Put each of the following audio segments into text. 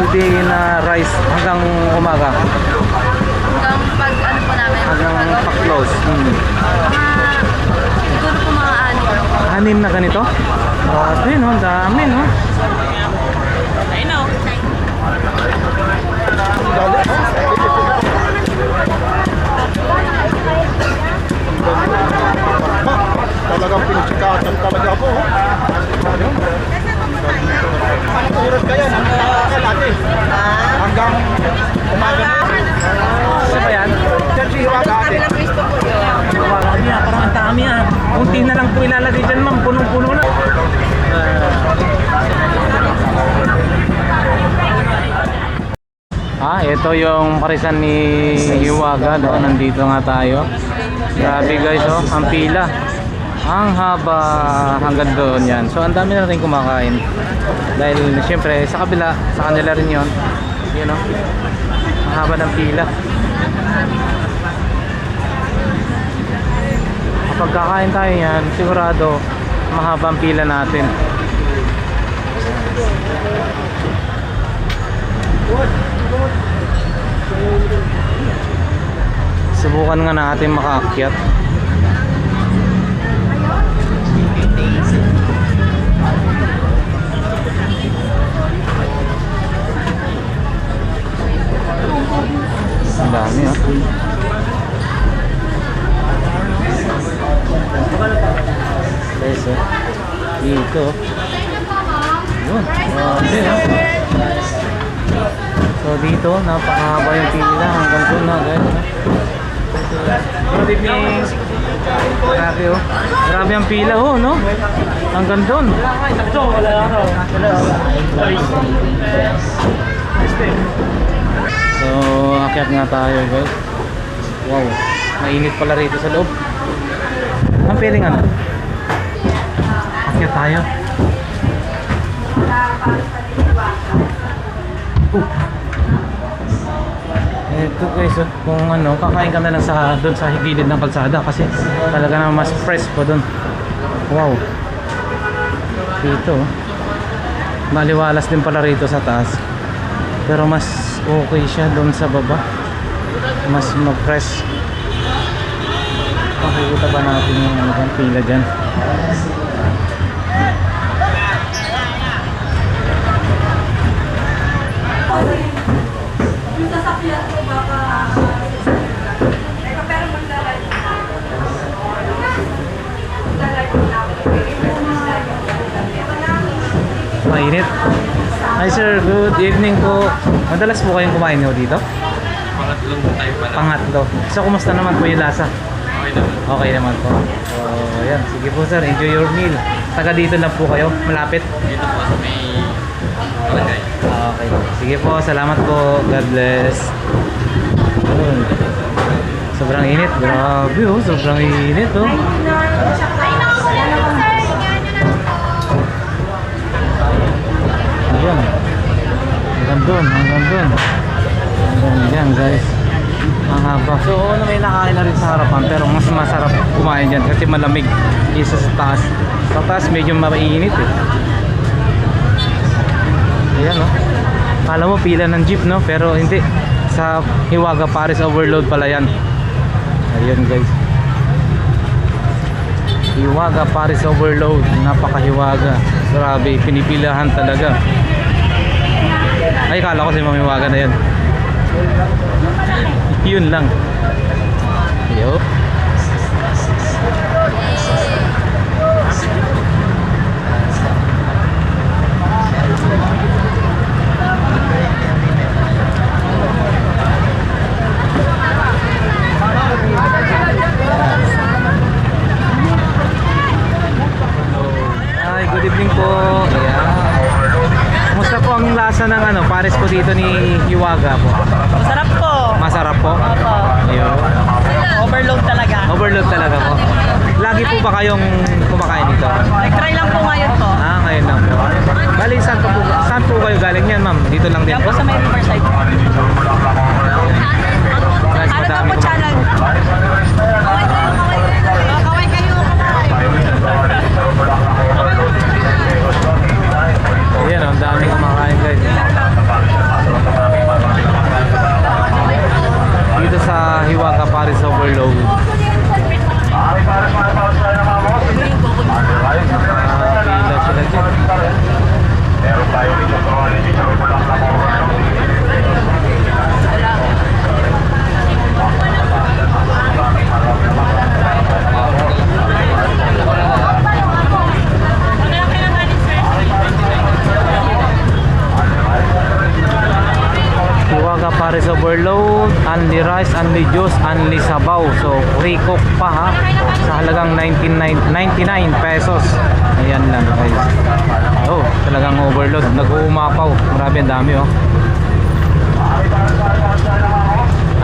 Balde na rice hanggang umaga? Hanggang pag ano po namin. Hanggang pag- pa-close. Hmm. Mga, siguro po mga ano. Anim na ganito? Grabe, no? Ang dami, no? I know. Talagang pinagsikatan talaga ako. oh. Anong oras kaya? Nangangakal ate. Hanggang umaga na. Ano ba yan? Diyan si Hiwaga ate. Grabe, ah, parang ang dami ah. Kunti na lang po ilalagay dyan, ma'am. Punong-puno na. Ah, ito yung parisan ni Iwaga, no? Nandito nga tayo. Grabe guys, oh, ang pila. Ang haba hanggang doon yan. So, ang dami na rin kumakain. Dahil, siyempre, sa kabila, sa kanila rin yon. Yun, oh. Ang haba ng pila. Kapag kakain tayo yan, sigurado, mahaba ang pila natin. Subukan nga natin makaakyat. Ang dami ah. Guys, oh. Dito. Yun. Ah. So dito, napakahaba yung pila hanggang doon na guys. Good evening. Grabe oh. Grabe ang pila oh, no? Hanggang doon. So, akyat nga tayo guys. Wow. Mainit pala rito sa loob. Ang feeling ano? Akyat tayo. Ito guys, oh, kung ano, kakain ka na lang sa doon sa gilid ng kalsada kasi talaga na mas fresh po doon. Wow. Dito. oh. Maliwalas din pala rito sa taas. Pero mas okay siya doon sa baba. Mas mag-fresh. Makikita ba natin yung ano bang pila dyan? Mainit. Hi sir, good evening po. Madalas po kayong kumain nyo dito? Pangatlong time pa lang. Pangatlo. So, kumusta naman po yung lasa? Okay naman. Okay naman po. So, ayan. Sige po sir, enjoy your meal. Taga dito lang po kayo, malapit. Dito po sa may palagay. Okay. Sige po, salamat po. God bless. Sobrang init. Grabe oh, sobrang init oh. Ayan. Hanggang doon, hanggang doon. Hanggang dyan guys. Ang haba. So, ano may nakain na rin sa harapan pero mas masarap kumain dyan kasi malamig isa sa taas. Sa taas medyo mainit eh. Ayan oh. Kala mo pila ng jeep no? Pero hindi. Sa Hiwaga Paris Overload pala yan. Ayun guys. Hiwaga Paris Overload. Napakahiwaga. Grabe, pinipilahan talaga. Ay, kala ko si Mami Hiwaga na yan. Yun lang. Yo. Hi, good evening po. Ayan. Ang lasa ng ano, Paris po dito ni Hiwaga po? Sarap po. Masarap po? Opo. Ayun. Overload talaga. Overload talaga po. Lagi po ba kayong kumakain dito? Nag-try lang po ngayon po. Ah, ngayon lang po. Bali, saan po, saan po kayo galing yan, ma'am? Dito lang din Yan po? po sa may Riverside. Guys, Ano daw madami po po. channel? Oh, Kaway kayo. Ayan, ang dami kumakain guys. Dito sa Hiwaga Paris Overload. Meron tayo dito sa Hiwaga Paris Overload, Only Rice, Only Juice, Only Sabaw. So, free cook pa ha. Sa halagang 99 99 pesos. Ayan lang guys. Oh, talagang overload. Nag-uumapaw. Grabe ang dami oh.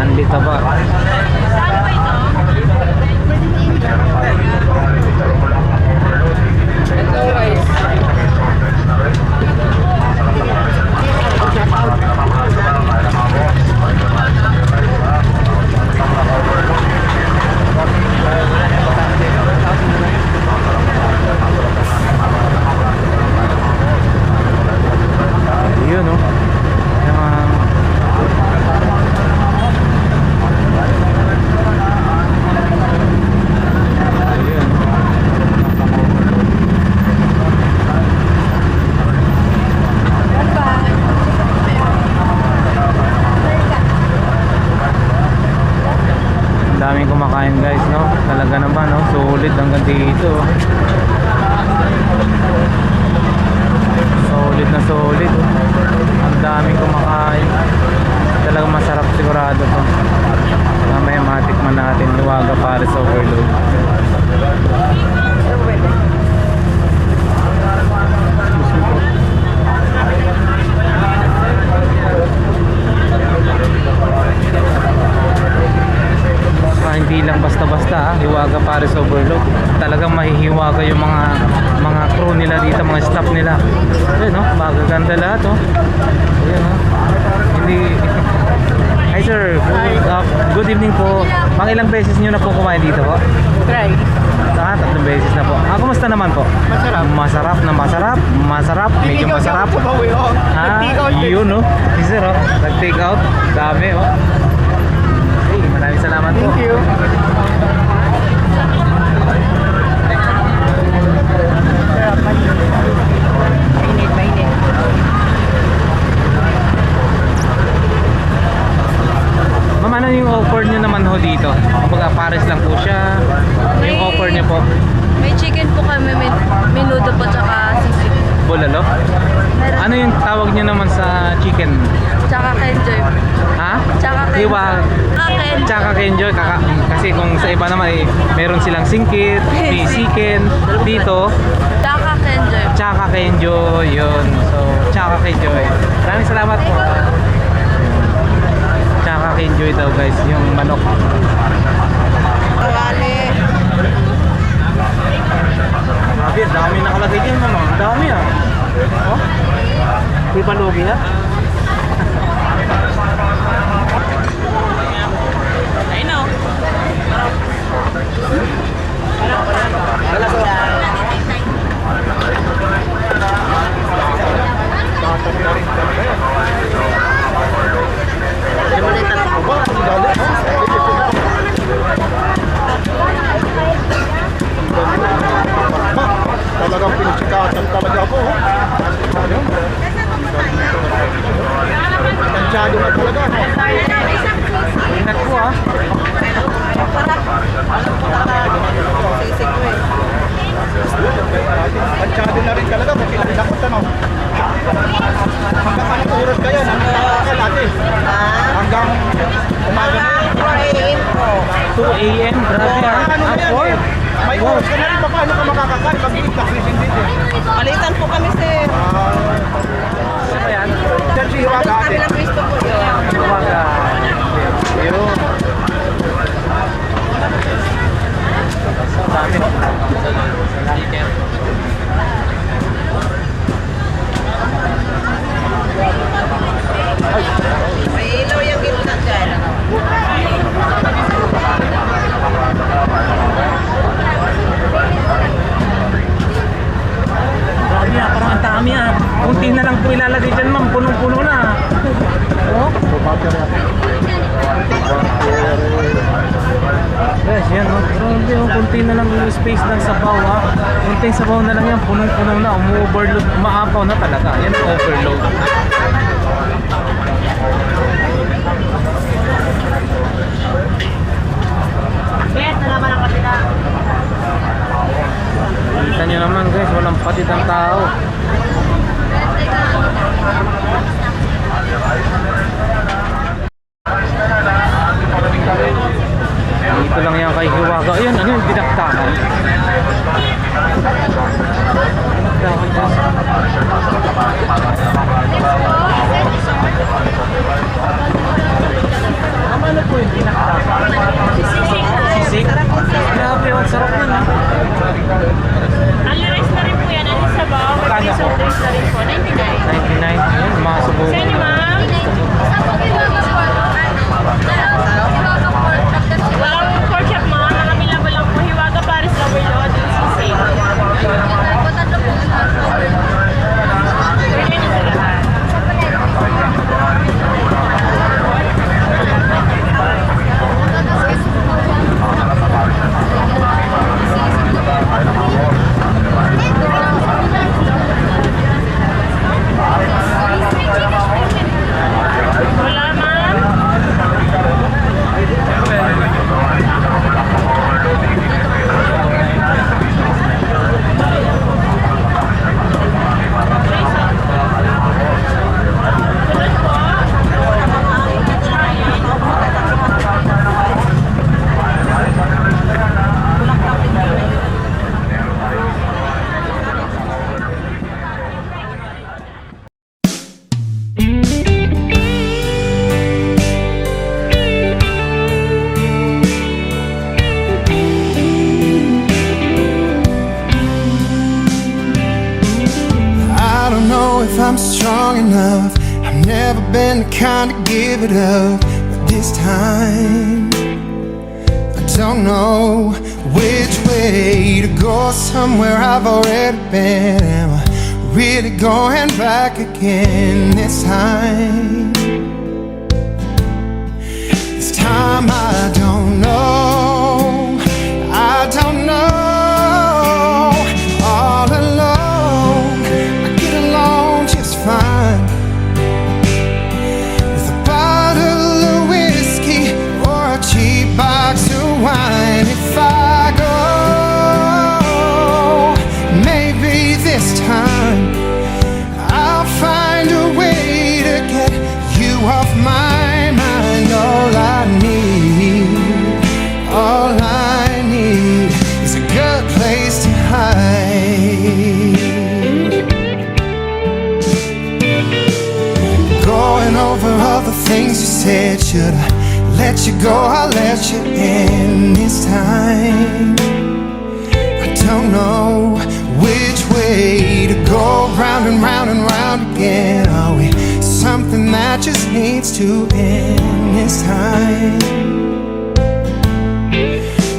Only taba. Yun oh. Yung, ah, Ayun. Ang daming kumakain guys, no? Talaga naman, no? Solid hanggang dito. Solid na solid. oh. Ang daming kumakain. Talagang masarap sigurado to. Mamaya matikman natin. Luwaga Paris Overload. Ah, hindi lang basta-basta ah, Hiwaga Paris Overload. Talagang mahihiwaga yung mga mga crew nila dito, mga staff nila. Ayun no, magaganda lahat oh. Ayun oh. Hindi Hi sir, good, ah, good evening po. Pang ilang beses niyo na po kumain dito po? Try. Ah, tatlong beses na po. Ah, kumusta naman po? Masarap. Masarap na masarap, masarap, medyo masarap. Ah, yun no. Si sir oh, nag-take out. Dami oh. Maraming salamat po. Thank you. Mainit, mainit. Ma'am, ano yung offer nyo naman ho dito? Kapag Paris lang po siya, yung offer nyo po, May chicken po kami, may minuto po, tsaka sisig. bulalo? Meron. Ano yung tawag nyo naman sa chicken? Tsaka kenjoy. Ha? Tsaka kenjoy. Iwa, Ah, kenjoy. tsaka kenjoy. Kaka, kasi kung sa iba naman, eh, meron silang singkit, bisiken, dito, Tsaka kenjoy. tsaka kenjoy, yun. So, tsaka kenjoy. Maraming salamat po. Tsaka kenjoy daw guys, yung manok. Kawali. Grabe, dami nakalagay dyan mama. Ang dami ah. Oh? May palugi ha? Ayun o. Talagang pinitsikatan talaga ako. oh. Ayun. Tansyado na talaga. Ingat po ah. Tansyado na rin talaga. Pag kinakot ano. Hanggang anong oras kayo? Nanakakal ate. Hanggang umaga na. 2 a.m. Grabe. Ano na yan. May oras ka na rin. Paano ka makakakain? Pag hindi nakrising din eh. Palitan po kami, sir. Ano ba yan? Diyan si Hiwaga ate. Kabilang pwesto po yun. Tawaga. Yun. Dami. May ilaw yung gitna dyan. Grabe ah, parang ang dami ah. Kunti na lang po ilalagay dyan ma'am. Punong-puno na. Oh? guys. Yan, oh. Grabe, oh. Kunti na lang yung space ng sabaw, ha. Kunting sabaw na lang yan. Punong-puno na. Umu-overload. Umaapaw na talaga. Yan, overload. Kita nyo naman guys, walang patid ang tao. Dito lang yan kay Hiwaga. Ayun, ano yung dinaktakan? Dinaktakan guys. Tama na po yung dinaktakan. Sisig. Grabe, ang sarap nun. ah. Ali rice na rin po yan. Ano sa bawa? May po? soft drinks na rin po. 99. 99. Ayun, mga Sa subukan. inyo, ma'am? Walang pork chop. Ang available lang po. Hiwaga Paris Overload. Sisig. I'm strong enough. I've never been the kind to give it up. But this time, I don't know which way to go. Somewhere I've already been. Am I really going back again this time? This time I don't over all the things you said, should I let you go? I'll let you in this time. I don't know which way to go round and round and round again. Are we something that just needs to end this time?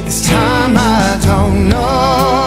This time I don't know.